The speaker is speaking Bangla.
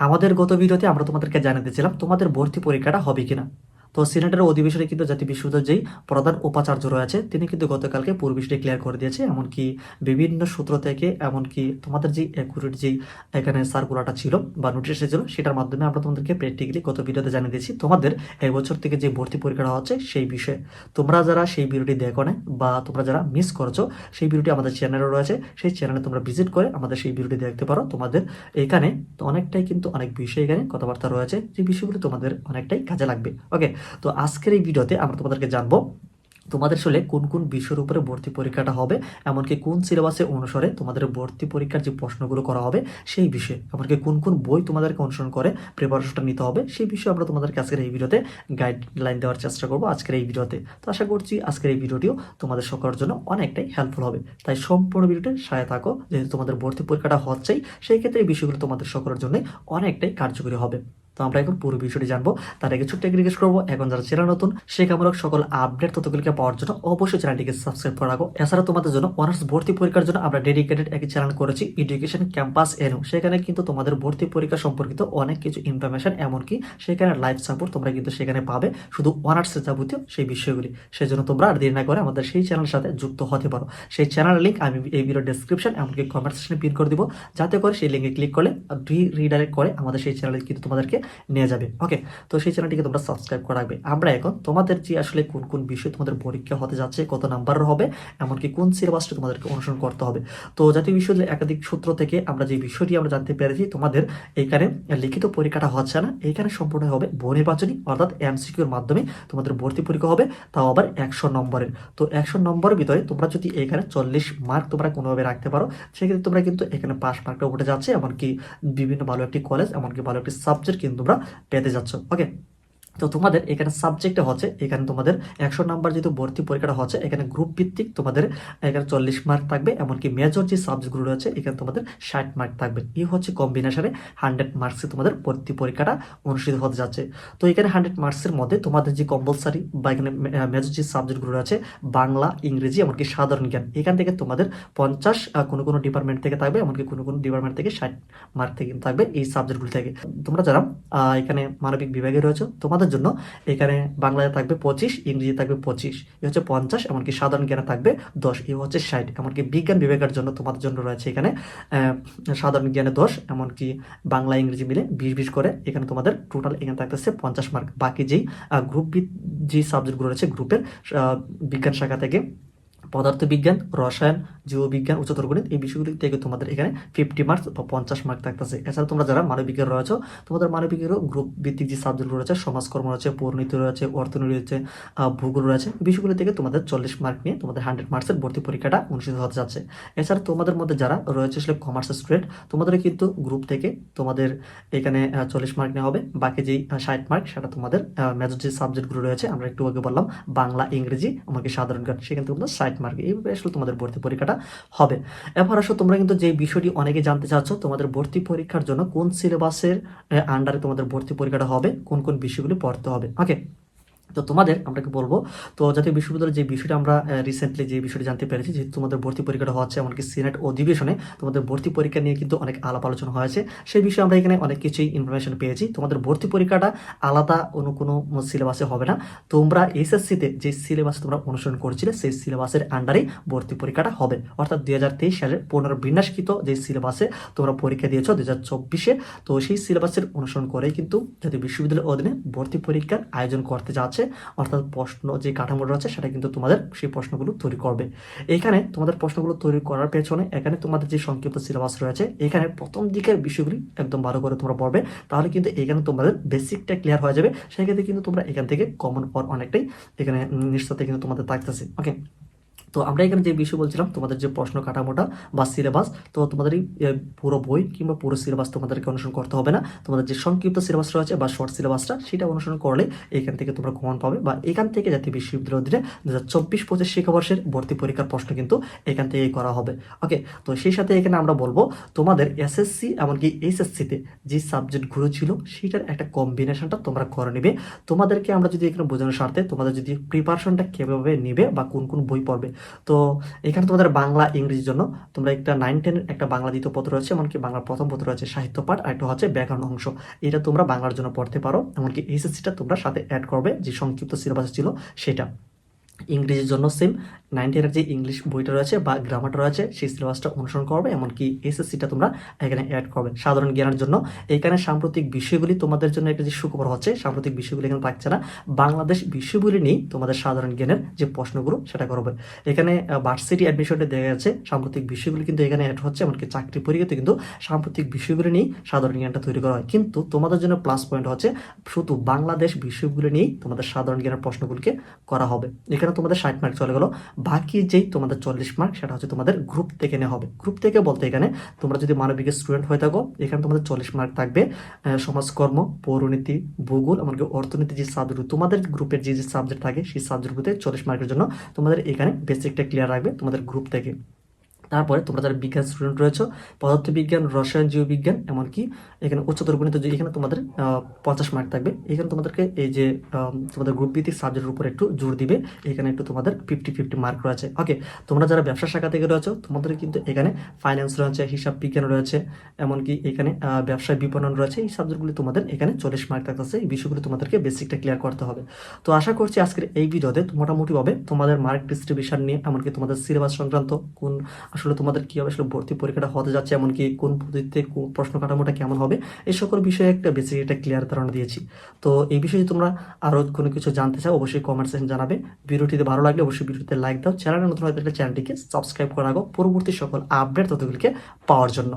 আমাদের গত ভিডিওতে আমরা তোমাদেরকে জানিয়ে দিয়েছিলাম তোমাদের ভর্তি পরীক্ষাটা হবে কিনা। তো সিনেটের অধিবেশনে কিন্তু জাতীয় বিশ্ববিদ্যালয়ের যেই প্রধান উপাচার্য রয়েছে, তিনি কিন্তু গতকালকে পুরো বিষয়টি ক্লিয়ার করে দিয়েছে, এমনকি বিভিন্ন সূত্র থেকে, এমনকি তোমাদের যে অ্যাকুরেট যেই এখানে সার্কুলারটা ছিল বা নোটিশ এসেছিল সেটার মাধ্যমে আমরা তোমাদেরকে প্র্যাকটিক্যালি গত ভিডিওতে জানিয়ে দিয়েছি। তোমাদের এই বছর থেকে যে ভর্তি পরীক্ষাটা হচ্ছে সেই বিষয়ে। তোমরা যারা সেই ভিডিওটি দেখো না বা তোমরা যারা মিস করছ, সেই ভিডিওটি আমাদের চ্যানেলে রয়েছে, সেই চ্যানেলে তোমরা ভিজিট করে আমাদের সেই ভিডিওটি দেখতে পারো। তোমাদের এখানে অনেকটাই কিন্তু অনেক বিষয় এখানে কথাবার্তা রয়েছে, যে বিষয়গুলো তোমাদের অনেকটাই কাজে লাগবে। ওকে তো আজকের এই ভিডিওতে আমরা তোমাদেরকে জানব তোমাদের আসলে কোন কোন বিষয়ের উপরে ভর্তি পরীক্ষাটা হবে, এমনকি কোন সিলেবাসে অনুসারে তোমাদের ভর্তি পরীক্ষার যে প্রশ্নগুলো করা হবে সেই বিষয়ে, এমনকি কোন কোন বই তোমাদেরকে অনুসরণ করে প্রিপারেশনটা নিতে হবে সেই বিষয়ে আমরা তোমাদেরকে আজকের এই ভিডিওতে গাইডলাইন দেওয়ার চেষ্টা করব আজকের এই ভিডিওতে। তো আশা করছি আজকের এই ভিডিওটিও তোমাদের সকলের জন্য অনেকটাই হেল্পফুল হবে। তাই সম্পূর্ণ ভিডিওটি সাথে থাকো, যেহেতু তোমাদের ভর্তি পরীক্ষাটা হচ্ছেই, সেই ক্ষেত্রে এই বিষয়গুলো তোমাদের সকলের জন্য অনেকটাই কার্যকরী হবে। তো আমরা এখন পুরো বিষয়টি জানব। তার আগে ছোট্ট রিকোয়েস্ট করব, এখন যারা চ্যানেল নতুন শেখামূলক সকল আপডেট তথ্যগুলিকে পাওয়ার জন্য অবশ্যই চ্যানেলটিকে সাবস্ক্রাইব করে রাখো। এছাড়া তোমাদের জন্য অনার্স ভর্তি পরীক্ষার জন্য আমরা ডেডিকেটেড একটি চ্যানেল করেছি এডুকেশন ক্যাম্পাস এনও সেখানে কিন্তু তোমাদের ভর্তি পরীক্ষা সম্পর্কিত অনেক কিছু ইনফরমেশন এমনকি সেখানে লাইভ সাপোর্ট তোমরা কিন্তু সেখানে পাবে, শুধু অনার্সের যাবতীয় সেই বিষয়গুলি। সেই জন্য তোমরা আর দেরি না করে আমাদের সেই চ্যানেলের সাথে যুক্ত হতে পারো। সেই চ্যানেলের লিঙ্ক আমি এই ভিডিও ডেসক্রিপশন এমনকি কমেন্ট সেকশনে পিন করে দিব। যাতে করে সেই লিঙ্কে ক্লিক করলে রি রিডাইরেক্ট করে আমাদের সেই চ্যানেলে কিন্তু তোমাদেরকে নিয়ে যাবে। ওকে তো সেই চ্যানেলটিকে তোমরা সাবস্ক্রাইব করে রাখবে। আমরা এখন তোমাদের যে আসলে কোন কোন বিষয় তোমাদের পরীক্ষা হতে যাচ্ছে, কত নাম্বারের হবে, এমনকি কোন সিলেবাসটা তোমাদেরকে অনুসরণ করতে হবে, তো জাতীয় বিশ্ববিদ্যালয়ের একাধিক সূত্র থেকে আমরা যে বিষয়টি আমরা জানতে পেরেছি, তোমাদের এইখানে লিখিত পরীক্ষাটা হচ্ছে না। এইখানে সম্পূর্ণ হবে বহু অর্থাৎ এমসিকিউর মাধ্যমে তোমাদের ভর্তি পরীক্ষা হবে, তাও আবার একশো নম্বরের। তো একশো নম্বরের ভিতরে তোমরা যদি এখানে চল্লিশ মার্ক তোমরা কোনোভাবে রাখতে পারো, সেক্ষেত্রে তোমরা কিন্তু এখানে পাস মার্কটা উঠে যাচ্ছে, এমনকি বিভিন্ন ভালো একটি কলেজ এমনকি ভালো একটি সাবজেক্ট কিন্তু তোমরা পেতে যাচ্ছ। ওকে তো তোমাদের এখানে সাবজেক্টে হচ্ছে, এখানে তোমাদের একশো নাম্বার যেহেতু ভর্তি পরীক্ষাটা হচ্ছে, এখানে গ্রুপ ভিত্তিক তোমাদের এখানে চল্লিশ মার্ক থাকবে, এমনকি মেজর যে সাবজেক্টগুলো রয়েছে, এখানে তোমাদের ষাট মার্ক থাকবে। এই হচ্ছে কম্বিনেশনে হান্ড্রেড মার্কসে তোমাদের ভর্তি পরীক্ষাটা অনুষ্ঠিত হতে যাচ্ছে। তো এখানে হান্ড্রেড মার্কসের মধ্যে তোমাদের যে কম্পালসারি বা এখানে মেজর যে সাবজেক্টগুলো রয়েছে, বাংলা, ইংরেজি, এমনকি সাধারণ জ্ঞান, এখান থেকে তোমাদের পঞ্চাশ কোনো কোনো ডিপার্টমেন্ট থেকে থাকবে, এমনকি কোনো কোনো ডিপার্টমেন্ট থেকে ষাট মার্ক থেকে থাকবে এই সাবজেক্টগুলো থেকে। তোমরা যারা এখানে মানবিক বিভাগে রয়েছে, তোমাদের জন্য এখানে বাংলায় থাকবে পঁচিশ ইংরেজি থাকবে পঁচিশ। এ হচ্ছে পঞ্চাশ, এমনকি সাধারণ জ্ঞানে থাকবে দশ। এ হচ্ছে ষাট। এমনকি বিজ্ঞান বিভাগের জন্য তোমাদের জন্য রয়েছে এখানে সাধারণ জ্ঞানে দশ, এমনকি বাংলা, ইংরেজি মিলে বিশ বিশ করে এখানে তোমাদের টোটাল এখানে থাকতেছে পঞ্চাশ মার্ক বাকি যেই গ্রুপ যে সাবজেক্টগুলো রয়েছে গ্রুপের বিজ্ঞান শাখা থেকে পদার্থবিজ্ঞান, রসায়ন, জীববিজ্ঞান, উচ্চতর গণিত এই বিষয়গুলি থেকে তোমাদের এখানে ফিফটি মার্কস বা পঞ্চাশ মার্ক থাকতেছে। এছাড়া তোমরা যারা মানবিকের রয়েছে, তোমাদের মানবিকেরও গ্রুপ ভিত্তিক যে সাবজেক্টগুলো রয়েছে, সমাজকর্ম রয়েছে পরিণতি রয়েছে, অর্থনীতি রয়েছে ভূগোল রয়েছে, বিষয়গুলি থেকে তোমাদের চল্লিশ মার্ক নিয়ে তোমাদের হান্ড্রেড মার্কসের ভর্তি পরীক্ষাটা অনুষ্ঠিত হতে যাচ্ছে। এছাড়া তোমাদের মধ্যে যারা রয়েছে আসলে কমার্সের স্টুডেন্ট তোমাদের কিন্তু গ্রুপ থেকে তোমাদের এখানে চল্লিশ মার্ক নেওয়া হবে। বাকি যেই ষাট মার্ক সেটা তোমাদের মেজর যে সাবজেক্টগুলো রয়েছে, আমরা একটু আগে বললাম, বাংলা, ইংরেজি, আমাকে সাধারণ জ্ঞান, সেখান তোমাদের ষাট মার্ক এইভাবে আসলে তোমাদের ভর্তি পরীক্ষাটা হবে। এবার আসো তোমরা কিন্তু যে বিষয়টি অনেকে জানতে চাচ্ছ, তোমাদের ভর্তি পরীক্ষার জন্য কোন সিলেবাসের আন্ডারে তোমাদের ভর্তি পরীক্ষাটা হবে, কোন কোন বিষয়গুলি পড়তে হবে। ওকে তো তোমাদের, আমরা কি বলব? তো জাতীয় বিশ্ববিদ্যালয়ের যে বিষয়টা আমরা রিসেন্টলি যে বিষয়টি জানতে পেরেছি, যেহেতু তোমাদের ভর্তি পরীক্ষাটা হচ্ছে এমনকি সিনেট অধিবেশনে, তোমাদের ভর্তি পরীক্ষা নিয়ে কিন্তু অনেক আলাপ আলোচনা হয়েছে। সেই বিষয়ে আমরা এখানে অনেক কিছুই ইনফরমেশন পেয়েছি। তোমাদের ভর্তি পরীক্ষাটা আলাদা অন্য কোনো সিলেবাসে হবে না। তোমরা এসএসসিতে যে সিলেবাস তোমরা অনুসরণ করছিলে, সেই সিলেবাসের আন্ডারেই ভর্তি পরীক্ষাটা হবে। অর্থাৎ দুই হাজার তেইশ সালের পুনর্বিন্যাসকৃত যে সিলেবাসে তোমরা পরীক্ষা দিয়েছ দুই হাজার চব্বিশে, তো সেই সিলেবাসের অনুসরণ করেই কিন্তু জাতীয় বিশ্ববিদ্যালয়ের অধীনে ভর্তি পরীক্ষার আয়োজন করতে যাচ্ছে। অর্থাৎ প্রশ্ন যে কাঠামোটা আছে সেটা কিন্তু তোমাদের সেই প্রশ্নগুলো তৈরি করবে। এখানে তোমাদের প্রশ্নগুলো তৈরি করার পেছনে এখানে তোমাদের যে সংক্ষিপ্ত সিলেবাস রয়েছে, এখানে প্রথম দিকের বিষয়গুলি একদম ভালো করে তোমরা পড়বে, তাহলে কিন্তু এখানে তোমাদের বেসিকটা ক্লিয়ার হয়ে যাবে। সেক্ষেত্রে কিন্তু তোমরা এখান থেকে কমন পর অনেকটাই এখানে নিশ্চয়তা কিন্তু তোমাদের থাকতেছে ওকে তো আমরা এখানে যে বিষয় বলছিলাম, তোমাদের যে প্রশ্ন কাঠামোটা বা সিলেবাস তো তোমাদের এই পুরো বই কিংবা পুরো সিলেবাস তোমাদেরকে অনুসরণ করতে হবে না। তোমাদের যে সংক্ষিপ্ত সিলেবাস রয়েছে বা শর্ট সিলেবাসটা সেটা অনুসরণ করলে এখান থেকে তোমরা কমন পাবে বা এখান থেকে জাতীয় বিশ্ববিদ্যালয়ের অধীনে দু হাজার চব্বিশ পঁচিশ শিক্ষাবর্ষের ভর্তি পরীক্ষার প্রশ্ন কিন্তু এখান থেকেই করা হবে। ওকে, তো সেই সাথে এখানে আমরা বলব, তোমাদের এসএসসি এমনকি এইচএসসিতে যে সাবজেক্টগুলো ছিল, সেটার একটা কম্বিনেশনটা তোমরা করে নেবে। তোমাদেরকে আমরা যদি এখানে বোঝানোর স্বার্থে তোমাদের যদি প্রিপারেশনটা কীভাবে নেবে বা কোন কোন বই পড়বে তো এখানে তোমাদের বাংলা, ইংরেজির জন্য তোমরা একটা নাইন টেন একটা বাংলা দ্বিতীয় পত্র রয়েছে, এমনকি বাংলার প্রথম পত্র রয়েছে সাহিত্য পাঠ, আর একটা হচ্ছে ব্যাকরণ অংশ। এটা তোমরা বাংলার জন্য পড়তে পারো, এমনকি এইচএসসিটা তোমরা সাথে অ্যাড করবে, যে সংক্ষিপ্ত সিলেবাস ছিল সেটা। ইংরেজির জন্য সেম নাইনটিনের যে ইংলিশ বইটা রয়েছে বা গ্রামারটা রয়েছে, সেই সিলেবাসটা অনুসরণ করবে, এমনকি এসএসসিটা তোমরা এখানে অ্যাড করবে। সাধারণ জ্ঞানের জন্য এখানে সাম্প্রতিক বিষয়গুলি তোমাদের জন্য একটা যে সুখবর হচ্ছে, সাম্প্রতিক বিষয়গুলি এখানে থাকছে না। বাংলাদেশ বিষয়গুলি নিয়েই তোমাদের সাধারণ জ্ঞানের যে প্রশ্নগুলো, সেটা করবে। এখানে ভার্সিটি অ্যাডমিশনে দেখা যাচ্ছে সাম্প্রতিক বিষয়গুলি কিন্তু এখানে অ্যাড হচ্ছে, এমনকি চাকরি পরীক্ষাতে কিন্তু সাম্প্রতিক বিষয়গুলি নিয়েই সাধারণ জ্ঞানটা তৈরি করা হয়। কিন্তু তোমাদের জন্য প্লাস পয়েন্ট হচ্ছে, শুধু বাংলাদেশ বিষয়গুলি নিয়েই তোমাদের সাধারণ জ্ঞানের প্রশ্নগুলিকে করা হবে। এখানে তোমাদের ষাট মার্ক চলে গেলো। বাকি যেই তোমাদের চল্লিশ মার্ক সেটা হচ্ছে তোমাদের গ্রুপ থেকে নেওয়া হবে। গ্রুপ থেকে বলতে এখানে তোমরা যদি মানবিকের স্টুডেন্ট হয়ে থাকো, এখানে তোমাদের চল্লিশ মার্ক থাকবে। সমাজকর্ম, পৌরনীতি, ভূগোল, এমনকি অর্থনীতি যে সাবজেক্ট তোমাদের গ্রুপের যে যে সাবজেক্ট থাকে, সেই সাবজেক্টগুলোতে চল্লিশ মার্কের জন্য তোমাদের এখানে বেসিকটা ক্লিয়ার রাখবে তোমাদের গ্রুপ থেকে। তারপরে তোমরা যারা বিজ্ঞান স্টুডেন্ট রয়েছে, পদার্থবিজ্ঞান, রসায়ন, জীববিজ্ঞান, এমনকি এখানে উচ্চতর গণিত যে এখানে তোমাদের পঞ্চাশ মার্ক থাকবে, এখানে তোমাদেরকে এই যে তোমাদের গ্রুপ ভিত্তিক সাবজেক্টের উপর একটু জোর দিবে, এখানে একটু তোমাদের ফিফটি ফিফটি মার্ক রয়েছে। ওকে তোমরা যারা ব্যবসা শাখা থেকে রয়েছে, তোমাদের কিন্তু এখানে ফাইন্যান্স রয়েছে, হিসাব বিজ্ঞান রয়েছে, এমনকি এখানে ব্যবসায় বিপণন রয়েছে, এই সাবজেক্টগুলি তোমাদের এখানে চল্লিশ মার্ক থাকতেছে, এই বিষয়গুলি তোমাদেরকে বেসিকটা ক্লিয়ার করতে হবে। তো আশা করছি আজকের এই ভিডিওতে মোটামুটিভাবে তোমাদের মার্ক ডিস্ট্রিবিউশন নিয়ে, এমনকি তোমাদের সিলেবাস সংক্রান্ত কোন আসলে তোমাদের কীভাবে আসলে ভর্তি পরীক্ষাটা হতে যাচ্ছে, এমনকি কোন পদ্ধতিতে প্রশ্ন কাঠামোটা কেমন হবে? এই সকল বিষয়ে একটা বেসিক একটা ক্লিয়ার ধারণা দিয়েছি। তো এই বিষয়ে তোমরা আরও কোনো কিছু জানতে চাও, অবশ্যই কমেন্ট সেকশন জানাবে। ভিডিওটিতে ভালো লাগলে অবশ্যই ভিডিওতে লাইক দাও। চ্যানেলে নতুন হয়তো চ্যানেলটিকে সাবস্ক্রাইব করা পরবর্তী সকল আপডেট তথ্যগুলিকে পাওয়ার জন্য।